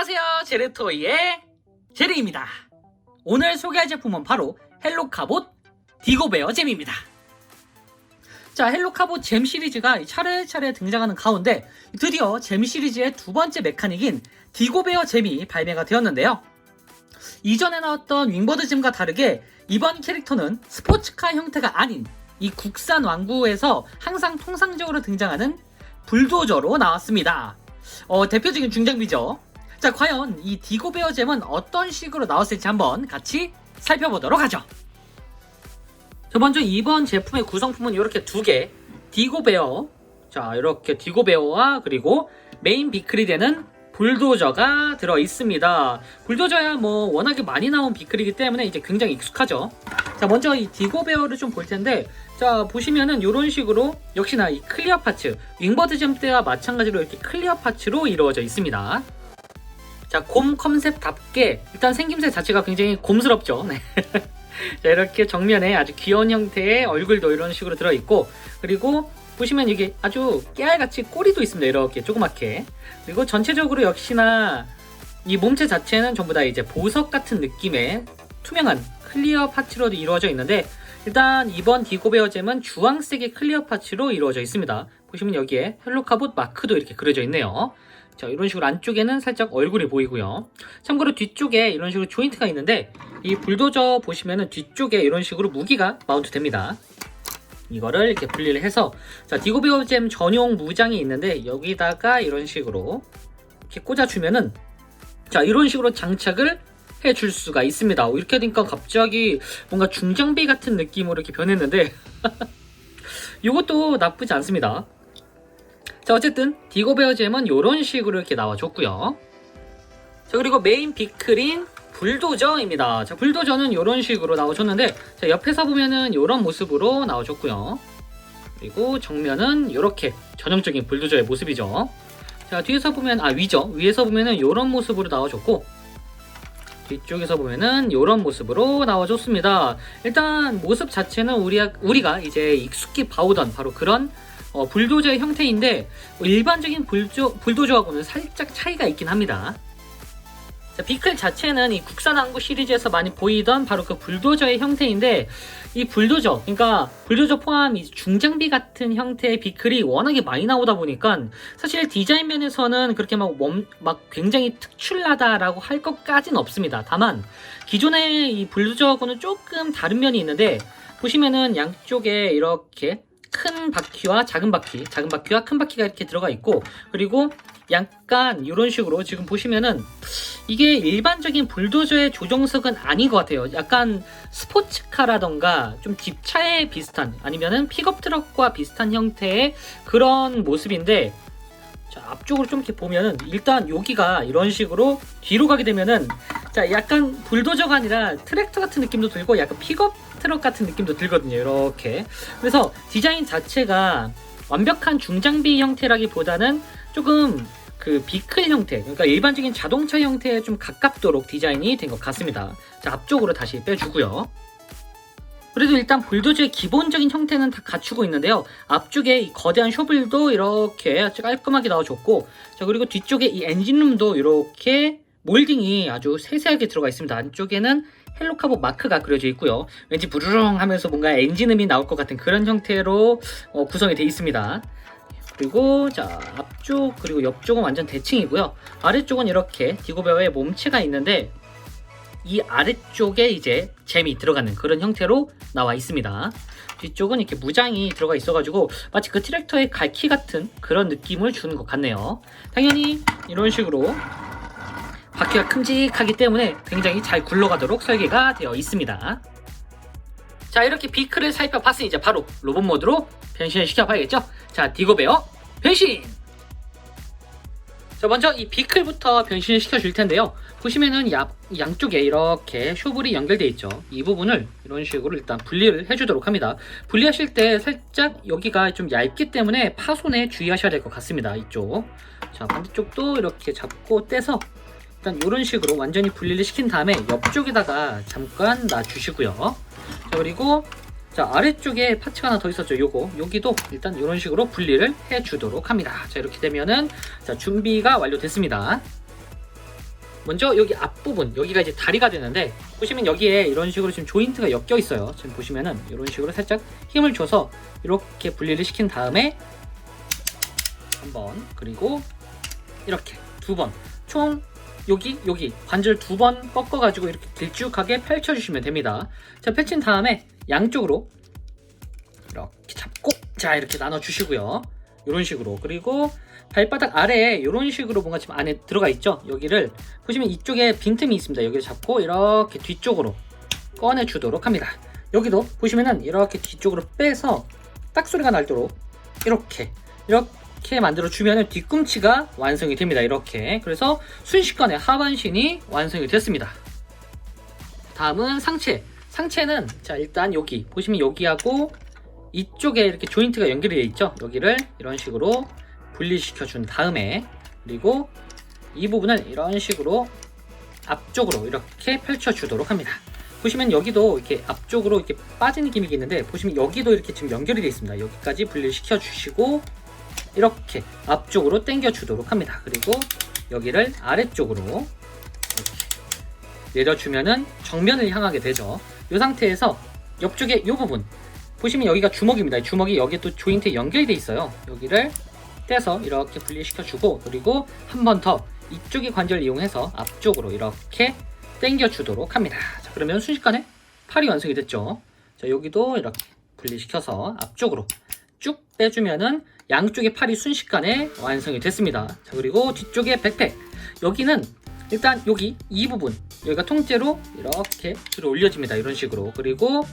안녕하세요. 제르토이의 제르입니다. 오늘 소개할 제품은 바로 헬로카봇 디고베어 잼입니다. 자, 헬로카봇 잼 시리즈가 차례차례 등장하는 가운데 드디어 잼 시리즈의 두 번째 메카닉인 디고베어 잼이 발매가 되었는데요. 이전에 나왔던 윙버드 잼과 다르게 이번 캐릭터는 스포츠카 형태가 아닌 이 국산 왕구에서 항상 통상적으로 등장하는 불도저로 나왔습니다. 어, 대표적인 중장비죠. 자, 과연 이 디고베어 잼은 어떤 식으로 나왔을지 한번 같이 살펴보도록 하죠. 자, 먼저 이번 제품의 구성품은 이렇게 두 개. 디고베어. 자, 이렇게 디고베어와 그리고 메인 비클이 되는 불도저가 들어 있습니다. 불도저야 뭐 워낙에 많이 나온 비클이기 때문에 이제 굉장히 익숙하죠. 자, 먼저 이 디고베어를 좀 볼 텐데, 자, 보시면은 이런 식으로 역시나 이 클리어 파츠, 윙버드 잼 때와 마찬가지로 이렇게 클리어 파츠로 이루어져 있습니다. 자, 곰 컨셉답게 일단 생김새 자체가 굉장히 곰스럽죠. 네. 자, 이렇게 정면에 아주 귀여운 형태의 얼굴도 이런 식으로 들어있고, 그리고 보시면 이게 아주 깨알같이 꼬리도 있습니다. 이렇게 조그맣게. 그리고 전체적으로 역시나 이 몸체 자체는 전부 다 이제 보석 같은 느낌의 투명한 클리어 파츠로 이루어져 있는데, 일단 이번 디고베어 잼은 주황색의 클리어 파츠로 이루어져 있습니다. 보시면 여기에 헬로카봇 마크도 이렇게 그려져 있네요. 자, 이런 식으로 안쪽에는 살짝 얼굴이 보이고요. 참고로 뒤쪽에 이런 식으로 조인트가 있는데 이 불도저 보시면은 뒤쪽에 이런 식으로 무기가 마운트 됩니다. 이거를 이렇게 분리를 해서 자, 디고베어잼 전용 무장이 있는데 여기다가 이런 식으로 이렇게 꽂아주면은 자, 이런 식으로 장착을 해줄 수가 있습니다. 어, 이렇게 되니까 갑자기 뭔가 중장비 같은 느낌으로 이렇게 변했는데 이것도 나쁘지 않습니다. 자 어쨌든 디고베어 잼은 이런 식으로 이렇게 나와줬고요. 자 그리고 메인 비클인 불도저입니다. 자 불도저는 이런 식으로 나와줬는데 자 옆에서 보면은 이런 모습으로 나와줬고요. 그리고 정면은 이렇게 전형적인 불도저의 모습이죠. 자 뒤에서 보면 아 위죠. 위에서 보면은 이런 모습으로 나와줬고 뒤쪽에서 보면은 이런 모습으로 나와줬습니다. 일단 모습 자체는 우리가, 우리가 이제 익숙히 봐오던 바로 그런 어, 불도저의 형태인데 일반적인 불조, 불도저하고는 살짝 차이가 있긴 합니다. 자, 비클 자체는 이 국산 항구 시리즈에서 많이 보이던 바로 그 불도저의 형태인데 이 불도저, 그러니까 불도저 포함 이 중장비 같은 형태의 비클이 워낙에 많이 나오다 보니까 사실 디자인 면에서는 그렇게 막, 몸, 막 굉장히 특출나다라고 할 것까지는 없습니다. 다만 기존의 이 불도저하고는 조금 다른 면이 있는데 보시면은 양쪽에 이렇게 큰 바퀴와 작은 바퀴, 작은 바퀴와 큰 바퀴가 이렇게 들어가 있고 그리고 약간 이런 식으로 지금 보시면은 이게 일반적인 불도저의 조정석은 아닌 것 같아요. 약간 스포츠카라던가 좀 집차에 비슷한 아니면은 픽업 트럭과 비슷한 형태의 그런 모습인데 자 앞쪽으로 좀 이렇게 보면은 일단 여기가 이런 식으로 뒤로 가게 되면은 자 약간 불도저가 아니라 트랙터 같은 느낌도 들고 약간 픽업 트럭 같은 느낌도 들거든요. 이렇게 그래서 디자인 자체가 완벽한 중장비 형태라기보다는 조금 그 비클 형태, 그러니까 일반적인 자동차 형태에 좀 가깝도록 디자인이 된 것 같습니다. 자, 앞쪽으로 다시 빼주고요. 그래도 일단 불도저의 기본적인 형태는 다 갖추고 있는데요. 앞쪽에 이 거대한 쇼벨도 이렇게 아주 깔끔하게 나와줬고, 자, 그리고 뒤쪽에 이 엔진룸도 이렇게 몰딩이 아주 세세하게 들어가 있습니다. 안쪽에는 헬로카보 마크가 그려져 있고요. 왠지 부르릉 하면서 뭔가 엔진음이 나올 것 같은 그런 형태로 어, 구성이 되어 있습니다. 그리고 자 앞쪽 그리고 옆쪽은 완전 대칭이고요. 아래쪽은 이렇게 디고베어의 몸체가 있는데 이 아래쪽에 이제 잼이 들어가는 그런 형태로 나와 있습니다. 뒤쪽은 이렇게 무장이 들어가 있어가지고 마치 그 트랙터의 갈키 같은 그런 느낌을 주는 것 같네요. 당연히 이런 식으로 바퀴가 큼직하기 때문에 굉장히 잘 굴러가도록 설계가 되어 있습니다. 자 이렇게 비클을 살펴봤으니 이제 바로 로봇 모드로 변신을 시켜봐야겠죠? 자 디고베어 변신! 자 먼저 이 비클부터 변신을 시켜줄 텐데요. 보시면은 야, 양쪽에 이렇게 쇼블이 연결되어 있죠. 이 부분을 이런 식으로 일단 분리를 해주도록 합니다. 분리하실 때 살짝 여기가 좀 얇기 때문에 파손에 주의하셔야 될 것 같습니다. 이쪽. 자 반대쪽도 이렇게 잡고 떼서 일단 이런 식으로 완전히 분리를 시킨 다음에 옆쪽에다가 잠깐 놔주시고요. 자 그리고 자 아래쪽에 파츠가 하나 더 있었죠. 요거 여기도 일단 이런 식으로 분리를 해 주도록 합니다. 자 이렇게 되면은 자 준비가 완료됐습니다. 먼저 여기 앞부분 여기가 이제 다리가 되는데 보시면 여기에 이런 식으로 지금 조인트가 엮여 있어요. 지금 보시면은 이런 식으로 살짝 힘을 줘서 이렇게 분리를 시킨 다음에 한번 그리고 이렇게 두 번 총 여기 여기 관절 두 번 꺾어 가지고 이렇게 길쭉하게 펼쳐 주시면 됩니다. 자 펼친 다음에 양쪽으로 이렇게 잡고 자 이렇게 나눠 주시고요. 이런 식으로 그리고 발바닥 아래에 이런 식으로 뭔가 지금 안에 들어가 있죠. 여기를 보시면 이쪽에 빈틈이 있습니다. 여기를 잡고 이렇게 뒤쪽으로 꺼내 주도록 합니다. 여기도 보시면은 이렇게 뒤쪽으로 빼서 딱 소리가 날도록 이렇게 이렇게 만들어 주면은 뒤꿈치가 완성이 됩니다. 이렇게 그래서 순식간에 하반신이 완성이 됐습니다. 다음은 상체. 상체는 자 일단 여기 보시면 여기하고 이쪽에 이렇게 조인트가 연결이 되어 있죠. 여기를 이런 식으로 분리시켜 준 다음에 그리고 이 부분을 이런 식으로 앞쪽으로 이렇게 펼쳐 주도록 합니다. 보시면 여기도 이렇게 앞쪽으로 이렇게 빠지는 기믹이 있는데 보시면 여기도 이렇게 지금 연결이 되어 있습니다. 여기까지 분리시켜 주시고 이렇게 앞쪽으로 당겨 주도록 합니다. 그리고 여기를 아래쪽으로 내려주면은 정면을 향하게 되죠. 이 상태에서 옆쪽에 이 부분 보시면 여기가 주먹입니다. 이 주먹이 여기에 또 조인트에 연결돼 있어요. 여기를 떼서 이렇게 분리시켜 주고 그리고 한 번 더 이쪽의 관절을 이용해서 앞쪽으로 이렇게 당겨 주도록 합니다. 자, 그러면 순식간에 팔이 완성이 됐죠. 자, 여기도 이렇게 분리시켜서 앞쪽으로 쭉 빼주면은 양쪽의 팔이 순식간에 완성이 됐습니다. 자, 그리고 뒤쪽에 백팩. 여기는 일단 여기 이 부분 여기가 통째로 이렇게 들어 올려집니다. 이런 식으로. 그리고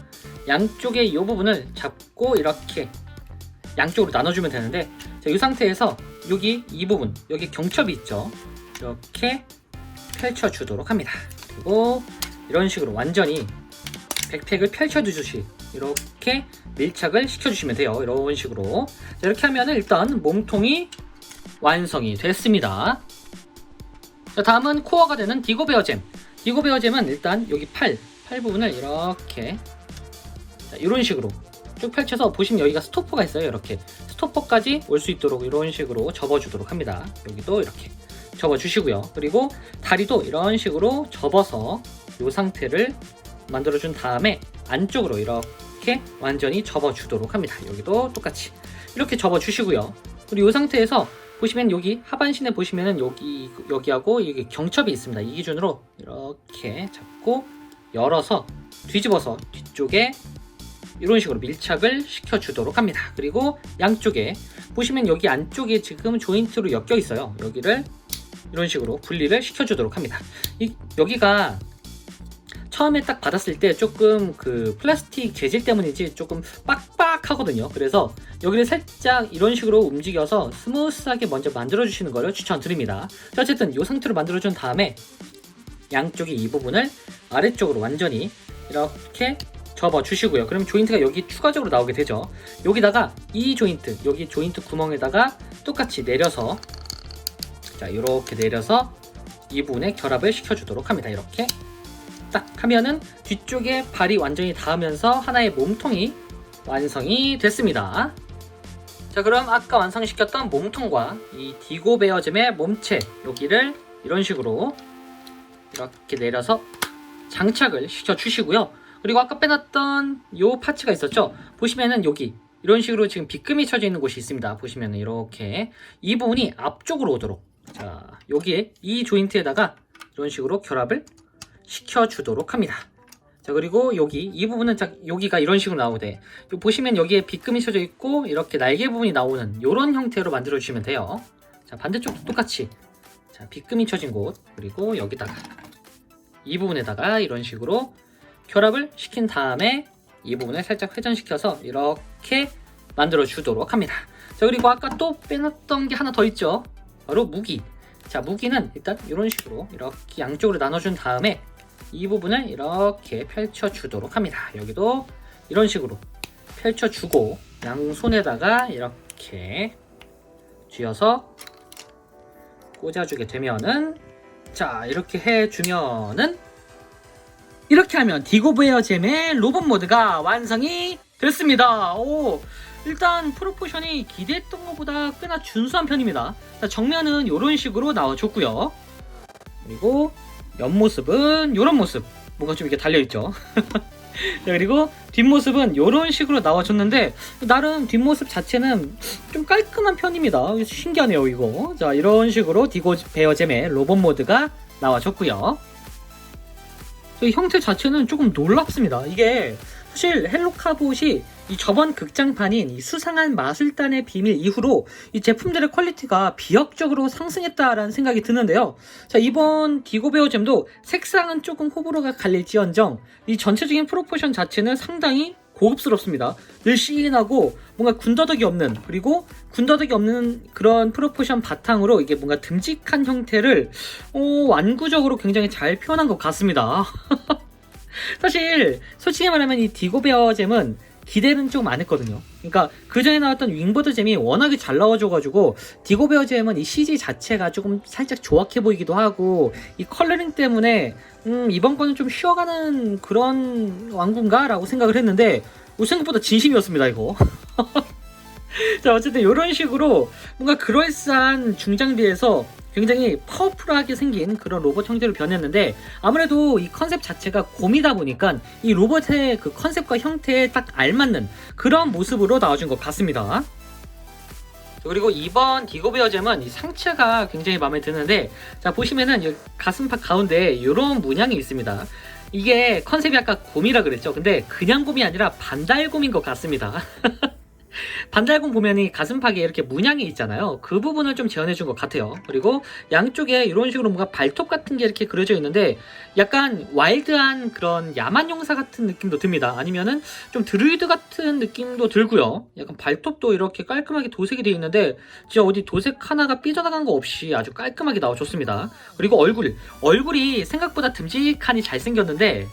양쪽의 이 부분을 잡고 이렇게 양쪽으로 나눠주면 되는데 자, 이 상태에서 여기 이 부분 여기 경첩이 있죠. 이렇게 펼쳐주도록 합니다. 그리고 이런 식으로 완전히 백팩을 펼쳐주듯이 이렇게 밀착을 시켜주시면 돼요. 이런 식으로 자, 이렇게 하면 일단 몸통이 완성이 됐습니다. 자, 다음은 코어가 되는 디고베어잼. 디고베어잼은 일단 여기 팔, 팔 부분을 이렇게 자, 이런 식으로 쭉 펼쳐서 보시면 여기가 스토퍼가 있어요. 이렇게 스토퍼까지 올 수 있도록 이런 식으로 접어주도록 합니다. 여기도 이렇게 접어주시고요. 그리고 다리도 이런 식으로 접어서 이 상태를 만들어준 다음에 안쪽으로 이렇게 완전히 접어주도록 합니다. 여기도 똑같이 이렇게 접어주시고요. 그리고 이 상태에서 보시면 여기 하반신에 보시면은 여기 여기하고 여기 경첩이 있습니다. 이 기준으로 이렇게 잡고 열어서 뒤집어서 뒤쪽에 이런 식으로 밀착을 시켜 주도록 합니다. 그리고 양쪽에 보시면 여기 안쪽에 지금 조인트로 엮여 있어요. 여기를 이런 식으로 분리를 시켜 주도록 합니다. 이, 여기가 처음에 딱 받았을 때 조금 그 플라스틱 재질 때문인지 조금 빡빡하거든요. 그래서 여기를 살짝 이런 식으로 움직여서 스무스하게 먼저 만들어 주시는 것을 추천드립니다. 자, 어쨌든 이 상태로 만들어 준 다음에 양쪽의 이 부분을 아래쪽으로 완전히 이렇게 접어 주시고요. 그럼 조인트가 여기 추가적으로 나오게 되죠. 여기다가 이 조인트, 여기 조인트 구멍에다가 똑같이 내려서 자, 이렇게 내려서 이 부분에 결합을 시켜주도록 합니다. 이렇게 딱 하면은 뒤쪽에 발이 완전히 닿으면서 하나의 몸통이 완성이 됐습니다. 자, 그럼 아까 완성시켰던 몸통과 이 디고 베어잼의 몸체 여기를 이런 식으로 이렇게 내려서 장착을 시켜 주시고요. 그리고 아까 빼놨던 요 파츠가 있었죠? 보시면은 여기 이런 식으로 지금 빗금이 쳐져 있는 곳이 있습니다. 보시면은 이렇게 이 부분이 앞쪽으로 오도록 자 여기에 이 조인트에다가 이런 식으로 결합을 시켜주도록 합니다. 자 그리고 여기 이 부분은 자, 여기가 이런 식으로 나오되 보시면 여기에 빗금이 쳐져 있고 이렇게 날개 부분이 나오는 이런 형태로 만들어 주시면 돼요. 자 반대쪽도 똑같이 자 빗금이 쳐진 곳 그리고 여기다가 이 부분에다가 이런 식으로 결합을 시킨 다음에 이 부분을 살짝 회전시켜서 이렇게 만들어 주도록 합니다. 자 그리고 아까 또 빼놨던 게 하나 더 있죠. 바로 무기. 자 무기는 일단 이런 식으로 이렇게 양쪽으로 나눠준 다음에 이 부분을 이렇게 펼쳐 주도록 합니다. 여기도 이런 식으로 펼쳐 주고 양손에다가 이렇게 쥐어서 꽂아주게 되면은 자 이렇게 해주면은 이렇게 하면 디고베어 잼의 로봇 모드가 완성이 됐습니다. 오, 일단 프로포션이 기대했던 것보다 꽤나 준수한 편입니다. 자, 정면은 이런 식으로 나와줬고요. 그리고 옆모습은 이런 모습. 뭔가 좀 이렇게 달려있죠? 자, 그리고 뒷모습은 이런 식으로 나와줬는데 나름 뒷모습 자체는 좀 깔끔한 편입니다. 신기하네요 이거. 자 이런 식으로 디고 베어잼의 로봇 모드가 나와줬고요. 이 형태 자체는 조금 놀랍습니다. 이게 사실 헬로카봇이 이 저번 극장판인 이 수상한 마술단의 비밀 이후로 이 제품들의 퀄리티가 비약적으로 상승했다라는 생각이 드는데요. 자, 이번 디고베어잼도 색상은 조금 호불호가 갈릴지언정 이 전체적인 프로포션 자체는 상당히 고급스럽습니다. 늘 시인하고 뭔가 군더더기 없는 그리고 군더더기 없는 그런 프로포션 바탕으로 이게 뭔가 듬직한 형태를 어, 완구적으로 굉장히 잘 표현한 것 같습니다. 사실 솔직히 말하면 이 디고베어 잼은 기대는 좀 안 했거든요. 그러니까 그 전에 나왔던 윙버드 잼이 워낙에 잘 나와줘가지고 디고베어 잼은 이 CG 자체가 조금 살짝 조악해 보이기도 하고 이 컬러링 때문에 음 이번 거는 좀 쉬어가는 그런 왕군가라고 생각을 했는데 뭐 생각보다 진심이었습니다 이거. 자 어쨌든 이런 식으로 뭔가 그럴싸한 중장비에서 굉장히 파워풀하게 생긴 그런 로봇 형태로 변했는데 아무래도 이 컨셉 자체가 곰이다 보니까 이 로봇의 그 컨셉과 형태에 딱 알맞는 그런 모습으로 나와준 것 같습니다. 그리고 이번 디고베어잼은 이 상체가 굉장히 마음에 드는데 자 보시면은 이 가슴팍 가운데 이런 문양이 있습니다. 이게 컨셉이 아까 곰이라 그랬죠. 근데 그냥 곰이 아니라 반달곰인 것 같습니다. 반달곰 보면 이 가슴팍에 이렇게 문양이 있잖아요. 그 부분을 좀 재현해 준 것 같아요. 그리고 양쪽에 이런 식으로 뭔가 발톱 같은 게 이렇게 그려져 있는데 약간 와일드한 그런 야만 용사 같은 느낌도 듭니다. 아니면은 좀 드루이드 같은 느낌도 들고요. 약간 발톱도 이렇게 깔끔하게 도색이 되어 있는데 진짜 어디 도색 하나가 삐져나간 거 없이 아주 깔끔하게 나와줬습니다. 그리고 얼굴. 얼굴이 생각보다 듬직하니 잘생겼는데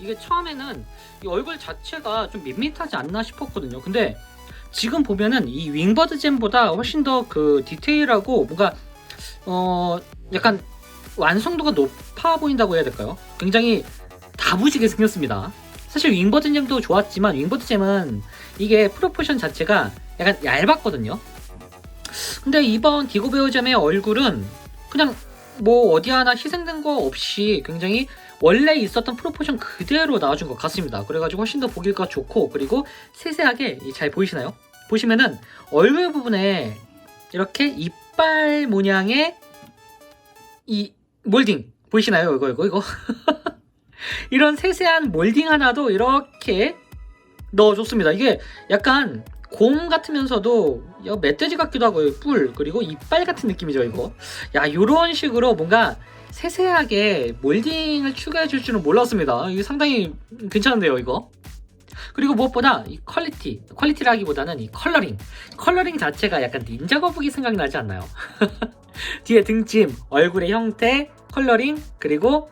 이게 처음에는 이 얼굴 자체가 좀 밋밋하지 않나 싶었거든요. 근데 지금 보면은 이 윙버드 잼보다 훨씬 더 그 디테일하고 뭔가 어 약간 완성도가 높아 보인다고 해야 될까요? 굉장히 다부지게 생겼습니다. 사실 윙버드 잼도 좋았지만 윙버드 잼은 이게 프로포션 자체가 약간 얇았거든요. 근데 이번 디고베어 잼의 얼굴은 그냥 뭐 어디 하나 희생된 거 없이 굉장히 원래 있었던 프로포션 그대로 나와준 것 같습니다. 그래가지고 훨씬 더 보기가 좋고 그리고 세세하게 이잘 보이시나요? 보시면은 얼굴 부분에 이렇게 이빨 모양의 이 몰딩 보이시나요? 이거 이거 이거 이런 세세한 몰딩 하나도 이렇게 넣어줬습니다. 이게 약간 곰 같으면서도 야, 멧돼지 같기도 하고 뿔 그리고 이빨 같은 느낌이죠 이거. 야 요런 식으로 뭔가 세세하게 몰딩을 추가해 줄 줄은 몰랐습니다. 이게 상당히 괜찮은데요, 이거. 그리고 무엇보다 이 퀄리티, 퀄리티라기보다는 이 컬러링. 컬러링 자체가 약간 닌자 거북이 생각이 나지 않나요? 뒤에 등짐, 얼굴의 형태, 컬러링, 그리고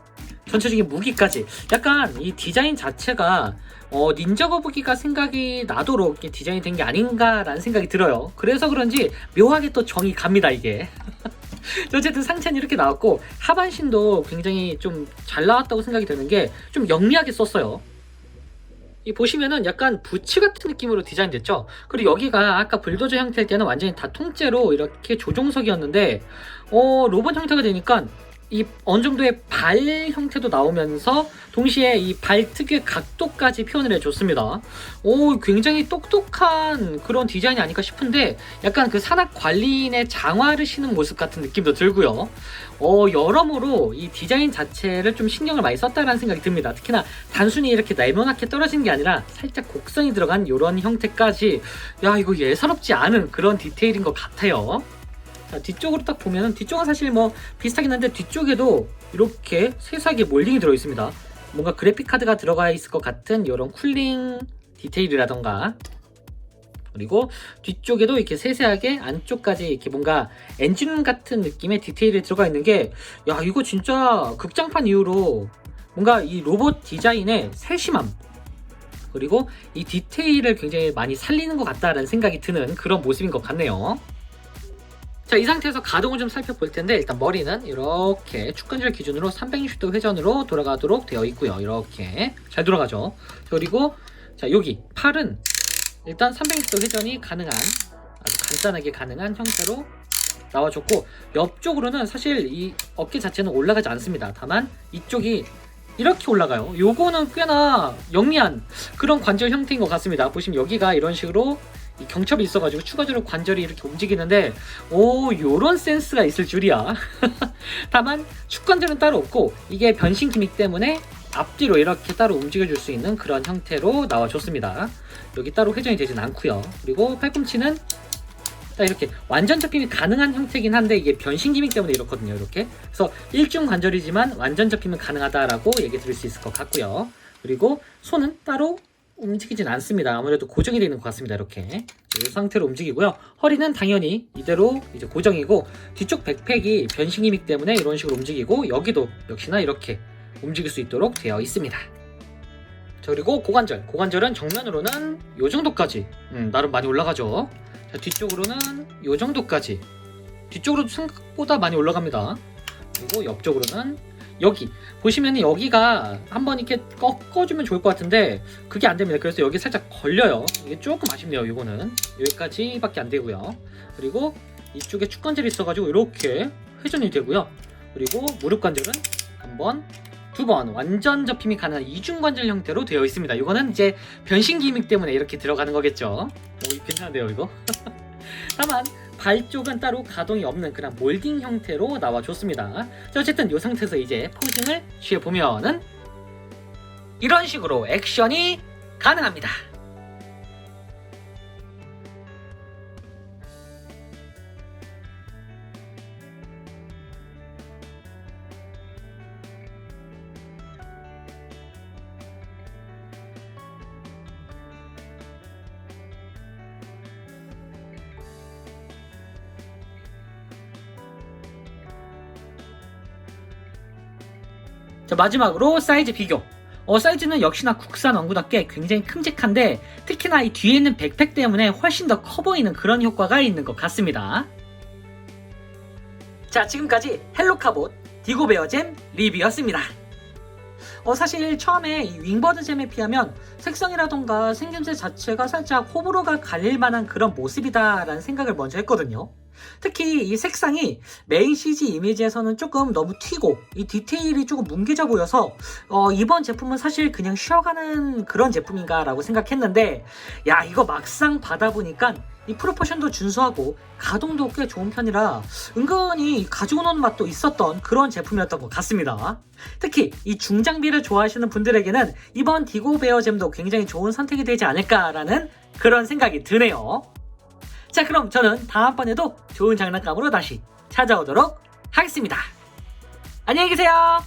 전체적인 무기까지. 약간 이 디자인 자체가 어, 닌자 거북이가 생각이 나도록 디자인이 된 게 아닌가라는 생각이 들어요. 그래서 그런지 묘하게 또 정이 갑니다, 이게. 어쨌든 상체는 이렇게 나왔고 하반신도 굉장히 좀 잘 나왔다고 생각이 드는 게 좀 영리하게 썼어요. 이 보시면은 약간 부츠 같은 느낌으로 디자인됐죠. 그리고 여기가 아까 불도저 형태일 때는 완전히 다 통째로 이렇게 조종석이었는데 어 로봇 형태가 되니까 이 어느 정도의 발 형태도 나오면서 동시에 이 발 특유의 각도까지 표현을 해줬습니다. 오, 굉장히 똑똑한 그런 디자인이 아닐까 싶은데 약간 그 산악 관리인의 장화를 신은 모습 같은 느낌도 들고요. 어, 여러모로 이 디자인 자체를 좀 신경을 많이 썼다라는 생각이 듭니다. 특히나 단순히 이렇게 네모나게 떨어지는 게 아니라 살짝 곡선이 들어간 이런 형태까지 야, 이거 예사롭지 않은 그런 디테일인 것 같아요. 자, 뒤쪽으로 딱 보면은 뒤쪽은 사실 뭐 비슷하긴 한데 뒤쪽에도 이렇게 세세하게 몰딩이 들어 있습니다. 뭔가 그래픽 카드가 들어가 있을 것 같은 이런 쿨링 디테일이라던가 그리고 뒤쪽에도 이렇게 세세하게 안쪽까지 이렇게 뭔가 엔진 같은 느낌의 디테일이 들어가 있는 게 야 이거 진짜 극장판 이후로 뭔가 이 로봇 디자인의 세심함 그리고 이 디테일을 굉장히 많이 살리는 것 같다라는 생각이 드는 그런 모습인 것 같네요. 자, 이 상태에서 가동을 좀 살펴볼 텐데 일단 머리는 이렇게 축근질 기준으로 360도 회전으로 돌아가도록 되어 있고요. 이렇게 잘 돌아가죠. 그리고 자, 여기 팔은 일단 360도 회전이 가능한 아주 간단하게 가능한 형태로 나와줬고 옆쪽으로는 사실 이 어깨 자체는 올라가지 않습니다. 다만 이쪽이 이렇게 올라가요. 요거는 꽤나 영리한 그런 관절 형태인 것 같습니다. 보시면 여기가 이런 식으로 이 경첩이 있어가지고 추가적으로 관절이 이렇게 움직이는데 오 요런 센스가 있을 줄이야. 다만 축관절은 따로 없고 이게 변신 기믹 때문에 앞뒤로 이렇게 따로 움직여줄 수 있는 그런 형태로 나와줬습니다. 여기 따로 회전이 되진 않고요. 그리고 팔꿈치는 딱 이렇게 완전 접힘이 가능한 형태긴 한데 이게 변신 기믹 때문에 이렇거든요. 이렇게. 그래서 일중 관절이지만 완전 접힘은 가능하다라고 얘기 드릴 수 있을 것 같고요. 그리고 손은 따로 움직이진 않습니다. 아무래도 고정이 되어 있는 것 같습니다. 이렇게 이 상태로 움직이고요. 허리는 당연히 이대로 이제 고정이고 뒤쪽 백팩이 변신 기믹 때문에 이런 식으로 움직이고 여기도 역시나 이렇게 움직일 수 있도록 되어 있습니다. 자 그리고 고관절, 고관절은 정면으로는 이 정도까지 음, 나름 많이 올라가죠. 자, 뒤쪽으로는 이 정도까지 뒤쪽으로도 생각보다 많이 올라갑니다. 그리고 옆쪽으로는 여기 보시면 여기가 한번 이렇게 꺾어주면 좋을 것 같은데 그게 안 됩니다. 그래서 여기 살짝 걸려요. 이게 조금 아쉽네요. 이거는 여기까지밖에 안 되고요. 그리고 이쪽에 축관절이 있어가지고 이렇게 회전이 되고요. 그리고 무릎 관절은 한 번, 두번 완전 접힘이 가능한 이중 관절 형태로 되어 있습니다. 이거는 이제 변신 기믹 때문에 이렇게 들어가는 거겠죠. 오, 괜찮은데요, 이거? 다만 발 쪽은 따로 가동이 없는 그런 몰딩 형태로 나와줬습니다. 자, 어쨌든 이 상태에서 이제 포징을 취해보면은 이런 식으로 액션이 가능합니다. 자, 마지막으로 사이즈 비교. 어, 사이즈는 역시나 국산 원구답게 굉장히 큼직한데 특히나 이 뒤에 있는 백팩 때문에 훨씬 더 커 보이는 그런 효과가 있는 것 같습니다. 자, 지금까지 헬로카봇 디고베어잼 리뷰였습니다. 어, 사실 처음에 이 윙버드 잼에 비하면 색상이라던가 생김새 자체가 살짝 호불호가 갈릴 만한 그런 모습이다라는 생각을 먼저 했거든요. 특히 이 색상이 메인 CG 이미지에서는 조금 너무 튀고 이 디테일이 조금 뭉개져 보여서 어, 이번 제품은 사실 그냥 쉬어가는 그런 제품인가 라고 생각했는데 야 이거 막상 받아보니까 이 프로포션도 준수하고 가동도 꽤 좋은 편이라 은근히 가지고 노는 맛도 있었던 그런 제품이었던 것 같습니다. 특히 이 중장비를 좋아하시는 분들에게는 이번 디고 베어잼도 굉장히 좋은 선택이 되지 않을까라는 그런 생각이 드네요. 자 그럼 저는 다음번에도 좋은 장난감으로 다시 찾아오도록 하겠습니다. 안녕히 계세요.